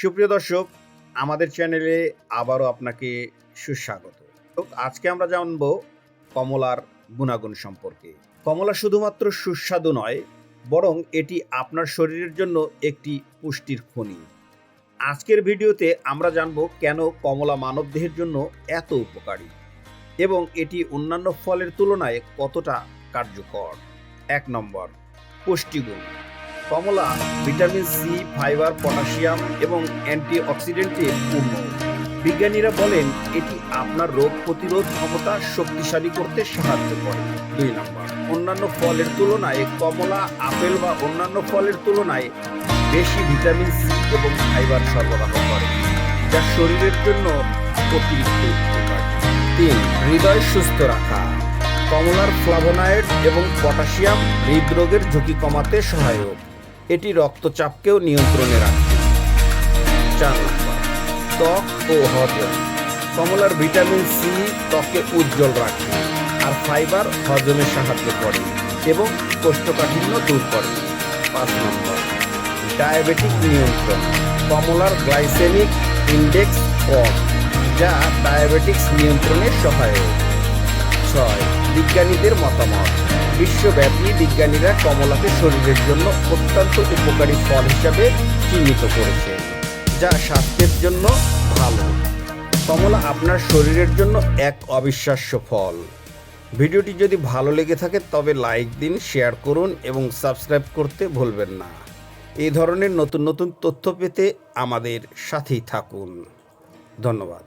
সুপ্রিয় দর্শক, আমাদের চ্যানেলে আবারও আপনাকে সুস্বাগত। আজকে আমরা জানব কমলার গুণাগুণ সম্পর্কে। কমলা শুধুমাত্র সুস্বাদু নয়, বরং এটি আপনার শরীরের জন্য একটি পুষ্টির খনি। আজকের ভিডিওতে আমরা জানব কেন কমলা মানবদেহের জন্য এত উপকারী এবং এটি অন্যান্য ফলের তুলনায় কতটা কার্যকর। এক নম্বর, পুষ্টিগুণ। কমলা, ভিটামিন সি, ফাইবার, পটাশিয়াম এবং অ্যান্টিঅক্সিডেন্টে পূর্ণ। বিজ্ঞানীরা বলেন, এটি আপনার রোগ প্রতিরোধ ক্ষমতা শক্তিশালী করতে সাহায্য করে। দুই নম্বর, অন্যান্য ফলের তুলনায় কমলা, আপেল বা অন্যান্য ফলের তুলনায় বেশি ভিটামিন সি এবং ফাইবার সরবরাহ করে, যা শরীরের জন্য অতিরিক্ত তিন, হৃদয় সুস্থ রাখা। কমলার ফ্লাভোনায়েড এবং পটাশিয়াম হৃদরোগের ঝুঁকি কমাতে সহায়ক। এটি রক্তচাপকেও নিয়ন্ত্রণে রাখে। চার ত্বক ও হজম। কমলার ভিটামিন সি ত্বকে উজ্জ্বল রাখে আর ফাইবার হজমে সাহায্য করে এবং কোষ্ঠকাঠিন্য দূর করে। পাঁচ নম্বর, ডায়াবেটিক নিয়ন্ত্রণ। কমলার গ্লাইসেমিক ইন্ডেক্স কম, যা ডায়াবেটিক্স নিয়ন্ত্রণে সহায়ক। ছয়, বিজ্ঞানীদের মতামত। বিশ্বব্যাপী বিজ্ঞানীরা কমলাকে শরীরের জন্য অত্যন্ত উপকারী ফল হিসাবে চিহ্নিত করেছে, যা স্বাস্থ্যের জন্য ভালো। কমলা আপনার শরীরের জন্য এক অবিশ্বাস্য ফল। ভিডিওটি যদি ভালো লেগে থাকে, তবে লাইক দিন, শেয়ার করুন এবং সাবস্ক্রাইব করতে ভুলবেন না। এই ধরনের নতুন নতুন তথ্য পেতে আমাদের সাথেই থাকুন। ধন্যবাদ।